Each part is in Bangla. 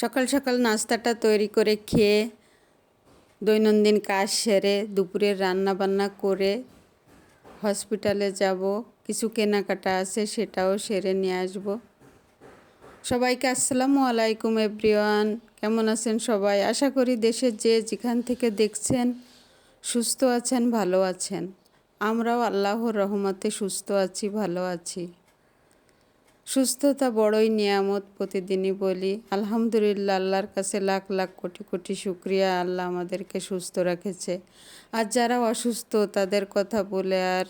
সকাল সকাল নাস্তাটা তৈরি করে খেয়ে দৈনন্দিন কাজ সেরে দুপুরের রান্না বান্না করে হসপিটালে যাব। কিছু কেনাকাটা আছে সেটাও সেরে নিয়ে আসব। সবাইকে আসসালামু আলাইকুম এভরিওয়ান, কেমন আছেন সবাই? আশা করি দেশের যে যেখান থেকে দেখছেন সুস্থ আছেন, ভালো আছেন। আমরাও আল্লাহর রহমতে সুস্থ আছি, ভালো আছি। সুস্থতা বড়ই নিয়ামত প্রতিদিনই বলি। আলহামদুলিল্লাহ, আল্লাহর কাছে লাখ লাখ কোটি কোটি শুক্রিয়া। আল্লাহ আমাদেরকে সুস্থ রেখেছে। আর যারা অসুস্থ, তাদের কথা বলে আর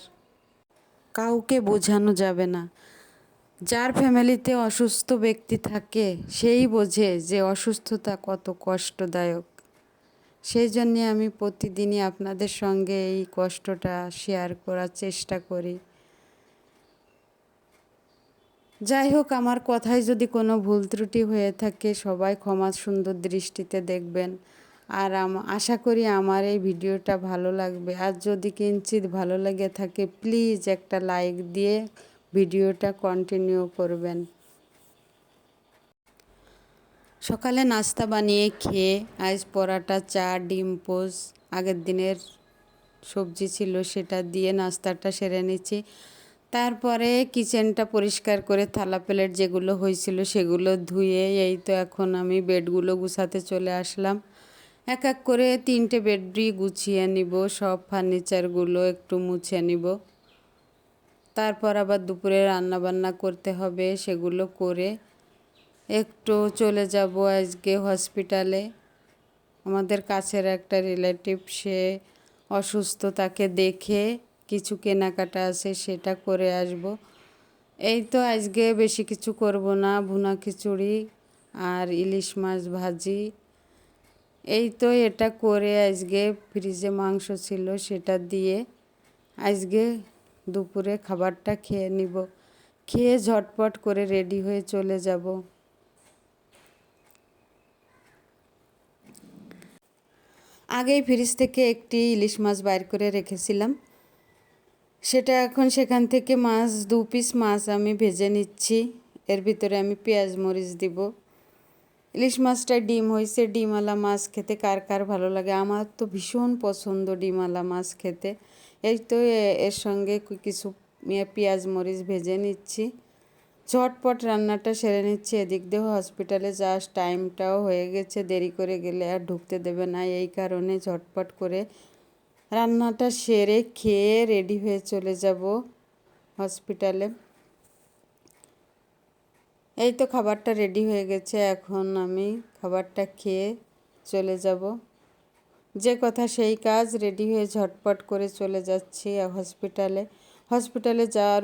কাউকে বোঝানো যাবে না। যার ফ্যামিলিতে অসুস্থ ব্যক্তি থাকে, সেই বোঝে যে অসুস্থতা কত কষ্টদায়ক। সেই জন্যে আমি প্রতিদিনই আপনাদের সঙ্গে এই কষ্টটা শেয়ার করার চেষ্টা করি। যাই হোক, আমার কথায় যদি কোনো ভুল ত্রুটি হয়ে থাকে, সবাই ক্ষমা সুন্দর দৃষ্টিতে দেখবেন। আর আশা করি আমার এই ভিডিওটা ভালো লাগবে। আর যদি কিঞ্চিত ভালো লেগে থাকে, প্লিজ একটা লাইক দিয়ে ভিডিওটা কন্টিনিউ করবেন। সকালে নাস্তা বানিয়ে খেয়ে আইস পরাটা, চা, ডিম, পোস, আগের দিনের সবজি ছিল সেটা দিয়ে নাস্তাটা সেরে নিচ্ছি। তারপরে কিচেনটা পরিষ্কার করে থালা প্লেট যেগুলো হয়েছিল সেগুলো ধুয়ে, এই তো এখন আমি বেডগুলো গুছাতে চলে আসলাম। এক এক করে তিনটে বেডই গুছিয়ে নিব, সব ফার্নিচারগুলো একটু মুছে নিব। তারপর আবার দুপুরে রান্না বান্না করতে হবে সেগুলো করে একটু চলে যাব আজকে হসপিটালে। আমাদের কাছের একটা রিলেটিভ, সে অসুস্থ, তাকে দেখে কিছু কেনাকাটা আছে সেটা করে আসব। এই তো আজকে বেশি কিছু করব না, ভুনা খিচুড়ি আর ইলিশ মাছ ভাজি। এই তো এটা করে আজকে ফ্রিজে মাংস ছিল সেটা দিয়ে আজকে দুপুরে খাবারটা খেয়ে নিব। খেয়ে ঝটপট করে রেডি হয়ে চলে যাব। আগেই ফ্রিজ থেকে একটি ইলিশ মাছ বাইর করে রেখেছিলাম। সেটা এখন সেখান থেকে মাছ, দু পিস মাছ আমি ভেজে নিচ্ছি। এর ভিতরে আমি পেঁয়াজ মরিচ দিব। ইলিশ মাছটা ডিম হয়েছে, ডিমওয়ালা মাছ খেতে কার কার ভালো লাগে? আমার তো ভীষণ পছন্দ ডিমওয়ালা মাছ খেতে। এই তো এর সঙ্গে কিছু পেঁয়াজ মরিচ ভেজে নিচ্ছি। ঝটপট রান্নাটা সেরে নিচ্ছি। এদিক দিয়ে হসপিটালে যাওয়ার টাইমটাও হয়ে গেছে। দেরি করে গেলে আর ঢুকতে দেবে না। এই কারণে ঝটপট করে রান্নাটা সেরে খেয়ে রেডি হয়ে চলে যাব হসপিটালে এই তো খাবারটা রেডি হয়ে গেছে, এখন আমি খাবারটা খেয়ে চলে যাব। যে কথা সেই কাজ রেডি হয়ে ঝটপট করে চলে যাচ্ছি হসপিটালে হসপিটালে যাওয়ার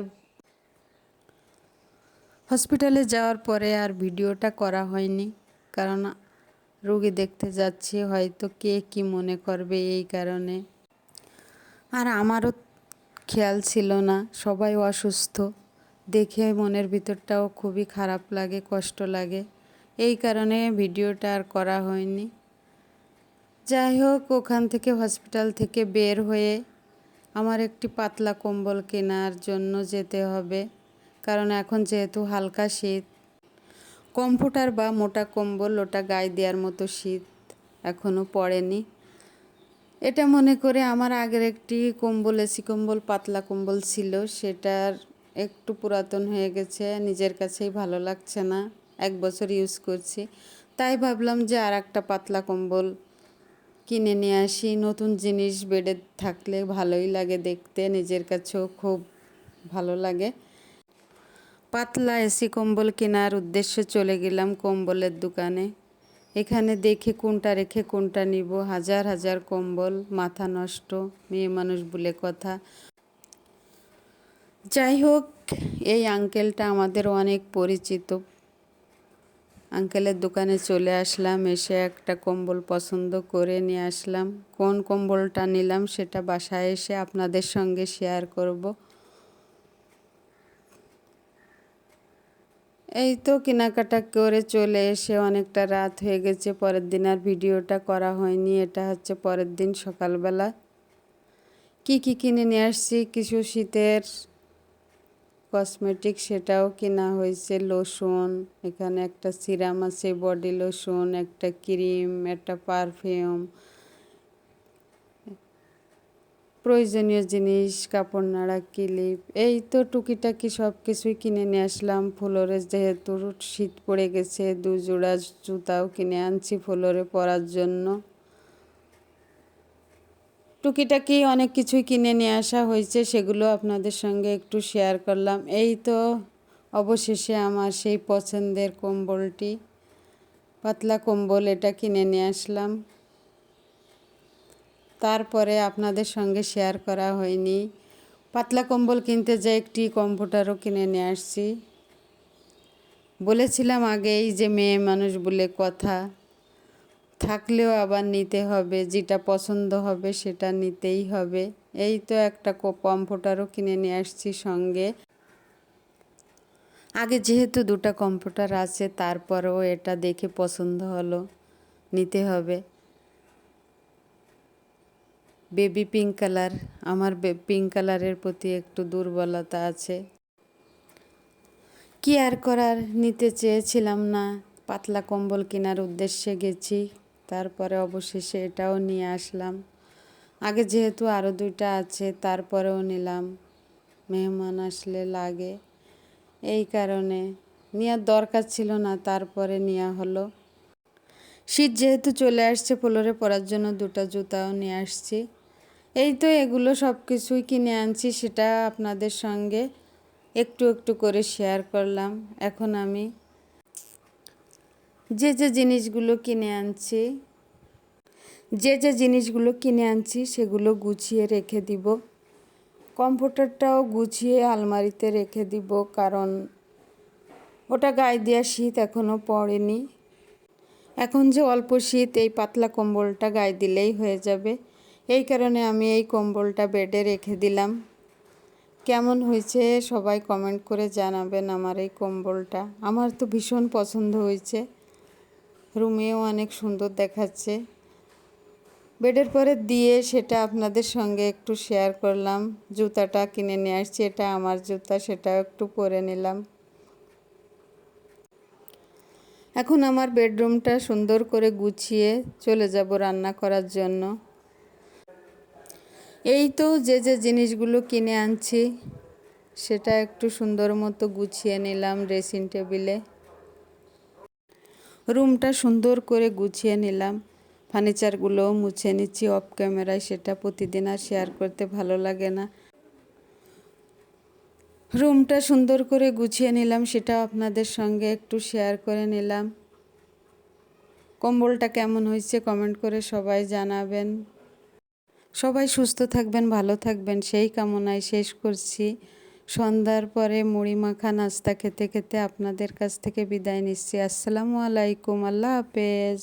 হসপিটালে যাওয়ার পরে আর ভিডিওটা করা হয়নি, কারণ রুগী দেখতে যাচ্ছি, হয়তো কে কি মনে করবে এই কারণে। আর আমারও খেয়াল ছিল না, সবাই অসুস্থ। দেখে মনের ভিতরটাও খুবই খারাপ লাগে, কষ্ট লাগে। এই কারণে ভিডিওটা আর করা হয়নি। যাই হোক, ওখান থেকে হসপিটাল থেকে বের হয়ে আমার একটি পাতলা কম্বল কেনার জন্য যেতে হবে, কারণ এখন যেহেতু হালকা শীত। কম্ফোটার বা মোটা কম্বল ওটা গায়ে দেওয়ার মতো শীত এখনও পড়েনি। এটা মনে করে আমার আগের একটি কম্বল, এসি কম্বল, পাতলা কম্বল ছিল। সেটার একটু পুরাতন হয়ে গেছে, নিজের কাছেই ভালো লাগছে না, এক বছর ইউজ করছি। তাই ভাবলাম যে আর একটা পাতলা কম্বল কিনে নিয়ে আসি। নতুন জিনিস বেডে থাকলে ভালোই লাগে দেখতে, নিজের কাছেও খুব ভালো লাগে। পাতলা এসি কম্বল কেনার উদ্দেশ্যে চলে গেলাম কম্বলের দোকানে। এখানে দেখে কোনটা রেখে কোনটা নিব? হাজার হাজার কম্বল, মাথা নষ্ট, মেয়ে মানুষ বলে কথা। যাই হোক, এই আঙ্কেলটা আমাদের অনেক পরিচিত। আঙ্কেলের দোকানে চলে আসলাম, এসে একটা কম্বল পছন্দ করে নিয়ে আসলাম। কোন কম্বলটা নিলাম সেটা বাসায় এসে আপনাদের সঙ্গে শেয়ার করব। এই তো কেনাকাটা করে চলে এসে অনেকটা রাত হয়ে গেছে, পরের দিন আর ভিডিওটা করা হয়নি, এটা হচ্ছে পরের দিন সকালবেলা। কি কি কিনে নিয়ে আসছি, কিছু শীতের কসমেটিক সেটাও কেনা হয়েছে লোশন এখানে একটা সিরাম আছে বডি লোশন একটা ক্রিম একটা পারফিউম প্রয়োজনীয় জিনিস, কাপড় নাড়া, ক্লিপ, এই তো টুকিটাকি সব কিছুই কিনে নিয়ে আসলাম। ফ্লোরে যেহেতু শীত পড়ে গেছে, দু জোড়া জুতাও কিনে আনছি ফুলরে পরার জন্য। টুকিটাকি অনেক কিছুই কিনে নিয়ে আসা হয়েছে, সেগুলো আপনাদের সঙ্গে একটু শেয়ার করলাম। এই তো অবশেষে আমার সেই পছন্দের কম্বলটি, পাতলা কম্বল এটা কিনে নিয়ে আসলাম। তারপরে আপনাদের সঙ্গে শেয়ার করা হয়নি। পাতলা কম্বল কিনতে যাই একটি কম্পিউটারও কিনে নিয়ে আসছি। বলেছিলাম আগেই যে মেয়ে মানুষ বলে কথা, থাকলেও আবার নিতে হবে, যেটা পছন্দ হবে সেটা নিতেই হবে। এই তো একটা কম্পিউটারও কিনে নিয়ে আসছি সঙ্গে। আগে যেহেতু দুটা কম্পিউটার আছে, তারপরেও এটা দেখে পছন্দ হলো, নিতে হবে। বেবি পিঙ্ক কালার, আমার পিঙ্ক কালারের প্রতি একটু দুর্বলতা আছে। কি আর করার, নিতে চেয়েছিলাম না, পাতলা কম্বল কেনার উদ্দেশ্যে গেছি, তারপরে অবশেষে এটাও নিয়ে আসলাম। আগে যেহেতু আরও দুইটা আছে, তারপরেও নিলাম। মেহমান আসলে লাগে। এই কারণে নেওয়ার দরকার ছিল না, তারপরে নেওয়া হলো। শীত যেহেতু চলে আসছে পোলোরে পরার জন্য দুটো জুতাও নিয়ে আসছি। এই তো এগুলো সব কিছুই কিনে আনছি, সেটা আপনাদের সঙ্গে একটু একটু করে শেয়ার করলাম। এখন আমি যে যে জিনিসগুলো কিনে আনছি, যে যে জিনিসগুলো কিনে আনছি, সেগুলো গুছিয়ে রেখে দিব। কম্পিউটারটাও গুছিয়ে আলমারিতে রেখে দিব, কারণ ওটা গায়ে দেওয়া শীত এখনও পড়েনি। এখন যে অল্প শীত, এই পাতলা কম্বলটা গায়ে দিলেই হয়ে যাবে। এই কারণে আমি এই কম্বলটা বেডে রেখে দিলাম। কেমন হয়েছে সবাই কমেন্ট করে জানাবেন আমার এই কম্বলটা। আমার তো ভীষণ পছন্দ হয়েছে। রুমেও অনেক সুন্দর দেখাচ্ছে। বেডের পরে দিয়ে সেটা আপনাদের সঙ্গে একটু শেয়ার করলাম। জুতাটা কিনে নিয়ে আসছি, এটা আমার জুতা, সেটাও একটু পরে নিলাম। এখন আমার বেডরুমটা সুন্দর করে গুছিয়ে চলে যাব রান্না করার জন্য। এই তো যে যে জিনিসগুলো কিনে আনছি, সেটা একটু সুন্দর মতো গুছিয়ে নিলাম ড্রেসিং টেবিলে রুমটা সুন্দর করে গুছিয়ে নিলাম। ফার্নিচারগুলোও মুছে নিচ্ছি অফ ক্যামেরায় সেটা প্রতিদিন আর শেয়ার করতে ভালো লাগে না। রুমটা সুন্দর করে গুছিয়ে নিলাম, সেটা আপনাদের সঙ্গে একটু শেয়ার করে নিলাম। কম্বলটা কেমন হয়েছে কমেন্ট করে সবাই জানাবেন। সবাই সুস্থ থাকবেন, ভালো থাকবেন। সেই কামনায় শেষ করছি। সন্ধ্যার পরে মুড়ি মাখা নাস্তা খেতে খেতে আপনাদের কাছ থেকে বিদায় নিচ্ছি। আসসালামু আলাইকুম। আল্লাহ হাফেজ।